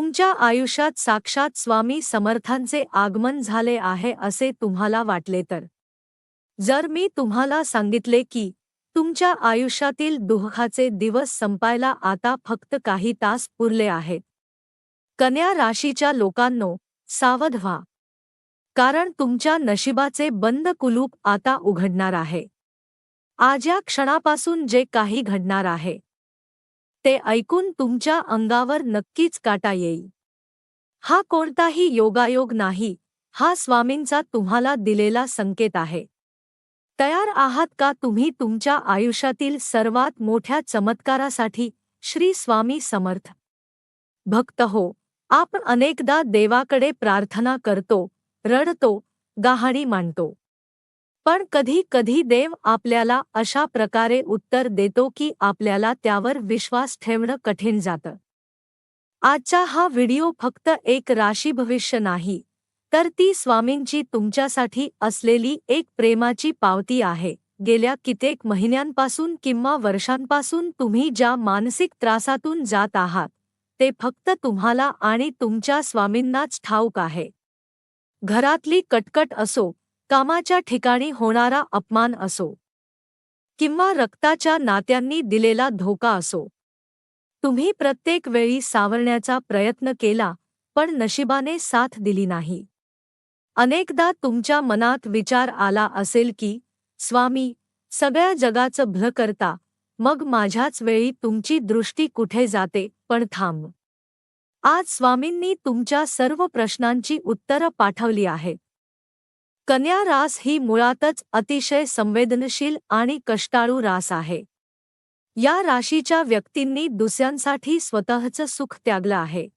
तुमच्या आयुष्यात साक्षात स्वामी समर्थांचे आगमन झाले आहे असे तुम्हाला वाटले तर. जर मी तुम्हाला सांगितले की तुमच्या आयुष्यातील दुःखाचे दिवस संपायला आता फक्त काही तास पुरले आहेत. कन्या राशीच्या लोकांनो सावध व्हा. कारण तुमच्या नशिबाचे बंद कुलूप आता उघडणार आहे. आज या क्षणापासून जे काही घडणार आहे ते ऐकून तुमच्या अंगावर नक्कीच काटा येईल. हा कोणताही योगायोग नाही हा स्वामींचा तुम्हाला दिलेला संकेत आहे. तयार आहात का तुम्ही तुमच्या आयुष्यातील सर्वात मोठ्या चमत्कारासाठी श्री स्वामी समर्थ? भक्त हो आपण अनेकदा देवाकडे प्रार्थना करतो रडतो गाहाणी मांडतो. पण कधी कधी देव आपल्याला अशा प्रकारे उत्तर देतो की आपल्याला त्यावर विश्वास ठेवणं कठीण जातं. आजचा हा व्हिडिओ फक्त एक राशी भविष्य नाही तर ती स्वामींची तुमच्यासाठी असलेली एक प्रेमाची पावती आहे. गेल्या कित्येक महिन्यांपासून किंवा वर्षांपासून तुम्ही ज्या मानसिक त्रासातून जात आहात ते फक्त तुम्हाला आणि तुमच्या स्वामींनाच ठाऊक आहे. घरातली कटकट असो कामाच्या ठिकाणी होणारा अपमान असो किंवा रक्ताच्या नात्यांनी दिलेला धोका असो. तुम्ही प्रत्येक वेळी सावरण्याचा प्रयत्न केला पण नशिबाने साथ दिली नाही. अनेकदा तुमच्या मनात विचार आला असेल की स्वामी सगळ्या जगाचं भलं करता मग माझ्याच वेळी तुमची दृष्टी कुठे जाते पण थांब. आज स्वामींनी तुमच्या सर्व प्रश्नांची उत्तरं पाठवली आहेत. कन्या रास ही मुळातच अतिशय संवेदनशील आणि कष्टाळू रास आहे. या राशीच्या व्यक्तींनी दुसऱ्यांसाठी स्वतःचं सुख त्यागलं आहे.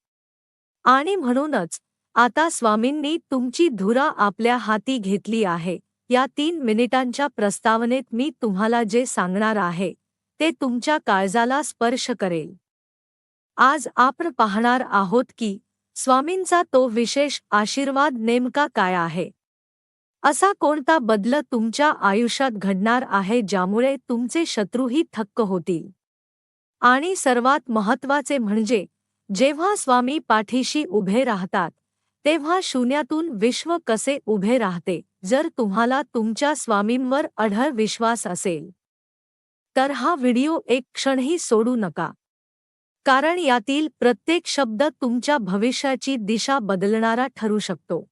आणि म्हणूनच आता स्वामींनी तुमची धुरा आपल्या हाती घेतली आहे. या तीन मिनिटांच्या प्रस्तावनेत मी तुम्हाला जे सांगणार आहे ते तुमच्या काळजाला स्पर्श करेल. आज आपण पाहणार आहोत की स्वामींचा तो विशेष आशीर्वाद नेमका काय आहे? असा कोणता बदल तुमच्या आयुष्यात घडणार आहे ज्यामुळे तुमचे शत्रूही थक्क होतील? आणि सर्वात महत्त्वाचे म्हणजे जेव्हा स्वामी पाठीशी उभे राहतात तेव्हा शून्यातून विश्व कसे उभे राहते जर तुम्हाला तुमच्या स्वामींवर अढळ विश्वास असेल? तर हा व्हिडिओ एक क्षणही सोडू नका. कारण यातील प्रत्येक शब्द तुमच्या भविष्याची दिशा बदलणारा ठरू शकतो.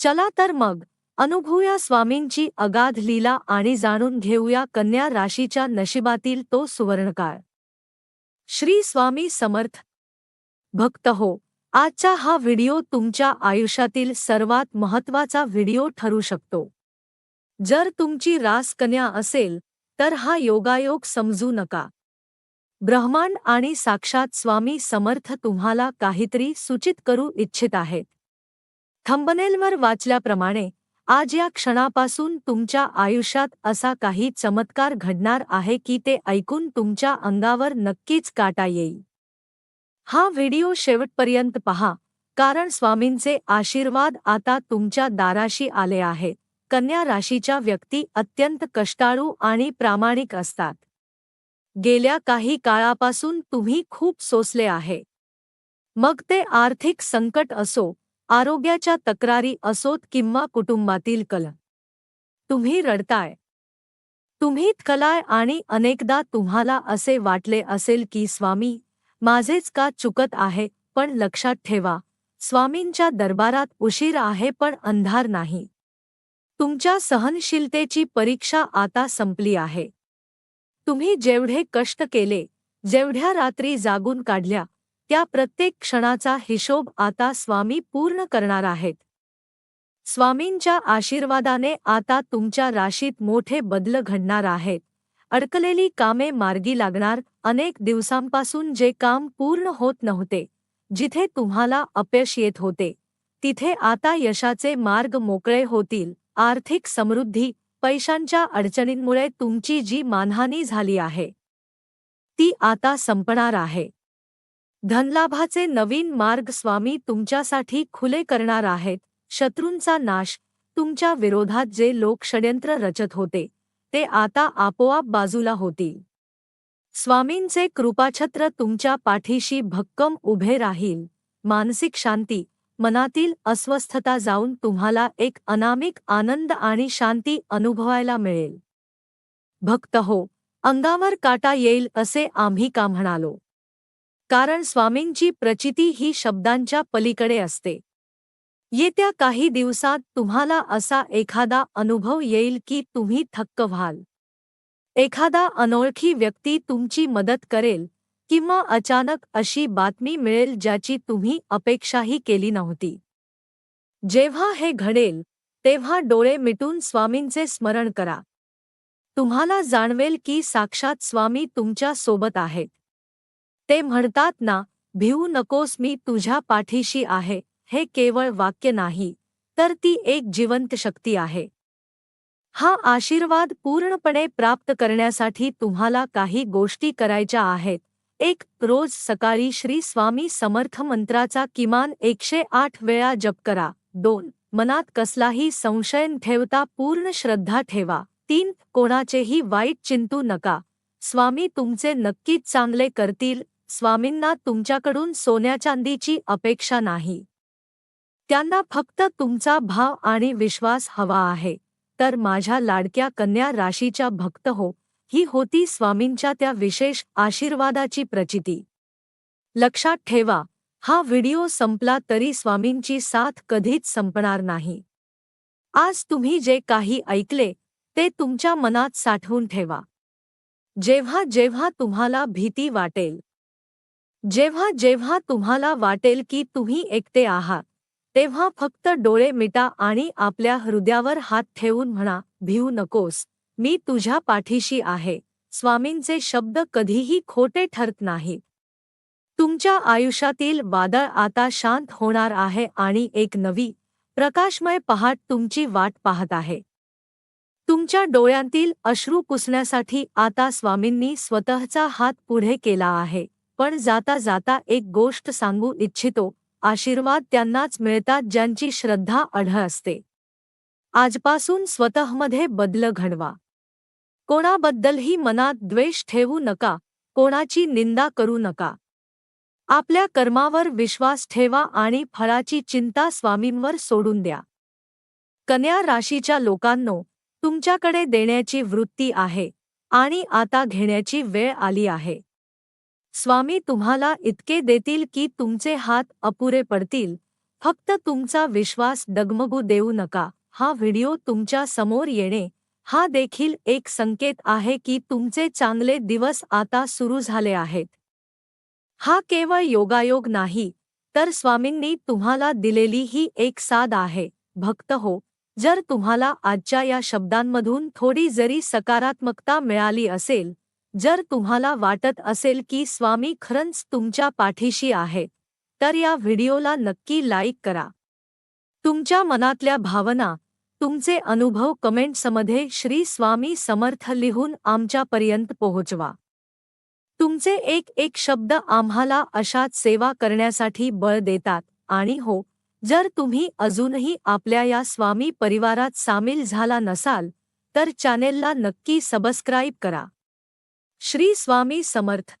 चला तर मग अनुभूया स्वामींची अगाध लीला आणि जाणून घेऊया कन्या राशीच्या नशिबातील तो सुवर्णकाळ. श्री स्वामी समर्थ. भक्त हो आजचा हा व्हिडिओ तुमच्या आयुष्यातील सर्वात महत्त्वाचा व्हिडिओ ठरू शकतो. जर तुमची रास कन्या असेल तर हा योगायोग समजू नका. ब्रह्मांड आणि साक्षात स्वामी समर्थ तुम्हाला काहीतरी सूचित करू इच्छित आहेत. थंबनेलवर वाचल्याप्रमाणे आज या क्षणापासून तुमच्या आयुष्यात असा काही चमत्कार घडणार आहे की ते ऐकून तुमच्या अंगावर नक्कीच काटा येईल. हा व्हिडिओ शेवटपर्यंत पहा कारण स्वामींचे आशीर्वाद आता तुमच्या दाराशी आले आहेत. कन्या राशीच्या व्यक्ती अत्यंत कष्टाळू आणि प्रामाणिक असतात. गेल्या काही काळापासून तुम्ही खूप सोसले आहे. मग ते आर्थिक संकट असो आरोग्याच्या तक्रारी असोत किंवा कुटुंबातील कल. तुम्ही रडताय. तुम्ही कलाय आणि अनेकदा तुम्हाला असे वाटले असेल की स्वामी माझेच का चुकत आहे पण लक्षात ठेवा. स्वामींच्या दरबारात उशीर आहे पण अंधार नाही. तुमच्या सहनशीलतेची परीक्षा आता संपली आहे. तुम्ही जेवढे कष्ट केले जेवढ्या रात्री जागून काढल्या त्या प्रत्येक क्षणाचा हिशोब आता स्वामी पूर्ण करणार आहेत. स्वामींच्या आशीर्वादाने आता तुमच्या राशीत मोठे बदल घडणार आहेत. अडकलेली कामे मार्गी लागणार अनेक दिवसांपासून जे काम पूर्ण होत नव्हते जिथे तुम्हाला अपयश येत होते तिथे आता यशाचे मार्ग मोकळे होतील. आर्थिक समृद्धी पैशांच्या अडचणींमुळे तुमची जी मानहानी झाली आहे ती आता संपणार आहे. धनलाभाचे नवीन मार्ग स्वामी तुमच्यासाठी खुले करणार आहेत. शत्रूंचा नाश तुमच्या विरोधात जे लोक षड्यंत्र रचत होते ते आता आपोआप बाजूला होतील. स्वामींचे कृपाछत्र तुमच्या पाठीशी भक्कम उभे राहील. मानसिक शांती मनातील अस्वस्थता जाऊन तुम्हाला एक अनामिक आनंद आणि शांती अनुभवायला मिळेल. भक्त हो अंगावर काटा येईल असे आम्ही का म्हणालो? कारण स्वामींची प्रचिती ही शब्दांच्या पलीकडे असते. येत्या काही दिवसात तुम्हाला असा एखादा अनुभव येईल की तुम्ही थक्क व्हाल. एखादा अनोळखी व्यक्ती तुमची मदत करेल किंवा अचानक अशी बातमी मिळेल ज्याची तुम्ही अपेक्षाही केली नव्हती. जेव्हा हे घडेल तेव्हा डोळे मिटून स्वामींचे स्मरण करा. तुम्हाला जाणवेल की साक्षात स्वामी तुमच्यासोबत आहेत. ते म्हणतात ना भिवू नकोस मी तुझ्या पाठीशी आहे हे केवळ वाक्य नाही तर ती एक जिवंत शक्ती आहे. हा आशीर्वाद पूर्णपणे प्राप्त करण्यासाठी तुम्हाला काही गोष्टी करायच्या आहेत. एक रोज सकाळी श्री स्वामी समर्थ मंत्राचा किमान एकशे आठ वेळा जप करा. दोन मनात कसलाही संशय ठेवता पूर्ण श्रद्धा ठेवा. तीन कोणाचेही वाईट चिंतू नका. स्वामी तुमचे नक्कीच चांगले करतील स्वामींना तुमच्याकडून सोन्या चांदीची अपेक्षा नाही. त्यांना फक्त तुमचा भाव आणि विश्वास हवा आहे. तर माझ्या लाडक्या कन्या राशीच्या भक्त हो ही होती स्वामींच्या त्या विशेष आशीर्वादाची प्रचिती. लक्षात ठेवा हा व्हिडिओ संपला तरी स्वामींची साथ कधीच संपणार नाही. आज तुम्ही जे काही ऐकले ते तुमच्या मनात साठवून ठेवा. जेव्हा जेव्हा तुम्हाला भीती वाटेल जेव्हा जेव्हा तुम्हाला वाटेल की तुम्ही एकटे आहात तेव्हा फक्त डोळे मिटा आणि आपल्या हृदयावर हात ठेवून म्हणा भिवू नकोस मी तुझ्या पाठीशी आहे. स्वामींचे शब्द कधीही खोटे ठरत नाहीत. तुमच्या आयुष्यातील वादळ आता शांत होणार आहे आणि एक नवी प्रकाशमय पहाट तुमची वाट पाहत आहे. तुमच्या डोळ्यांतील अश्रू पुसण्यासाठी आता स्वामींनी स्वतःचा हात पुढे केला आहे. पण जाता जाता एक गोष्ट सांगू इच्छितो आशीर्वाद त्यांनाच मिळतात ज्यांची श्रद्धा अढळ असते. आजपासून स्वतःमध्ये बदल घडवा. कोणाबद्दलही मनात द्वेष ठेवू नका कोणाची निंदा करू नका. आपल्या कर्मावर विश्वास ठेवा आणि फळाची चिंता स्वामींवर सोडून द्या. कन्या राशीच्या लोकांनो तुमच्याकडे देण्याची वृत्ती आहे आणि आता घेण्याची वेळ आली आहे. स्वामी तुम्हाला इतके देतील की तुमचे हात अपुरे पडतील. फक्त तुमचा विश्वास डगमगू देऊ नका. हा व्हिडिओ तुमच्यासमोर येणे. हा देखील एक संकेत आहे की तुमचे चांगले दिवस आता सुरू झाले आहेत. हा केवळ योगायोग नाही. तर स्वामींनी तुम्हाला दिलेली ही एक साध आहे. भक्त हो. जर तुम्हाला आजच्या या शब्दांमधून थोडी जरी सकारात्मकता मिळाली असेल जर तुम्हाला वाटत असेल की स्वामी खरंच तुमच्या पाठीशी आहेत तर या व्हिडिओला नक्की लाईक करा. तुमच्या मनातल्या भावना तुमचे अनुभव कमेंट्समध्ये श्री स्वामी समर्थ लिहून आमच्यापर्यंत पोहोचवा. तुमचे एक एक शब्द आम्हाला अशाच सेवा करण्यासाठी बळ देतात आणि हो जर तुम्ही अजूनही आपल्या या स्वामी परिवारात सामील झाला नसाल तर चॅनेलला नक्की सबस्क्राईब करा. श्री स्वामी समर्थ.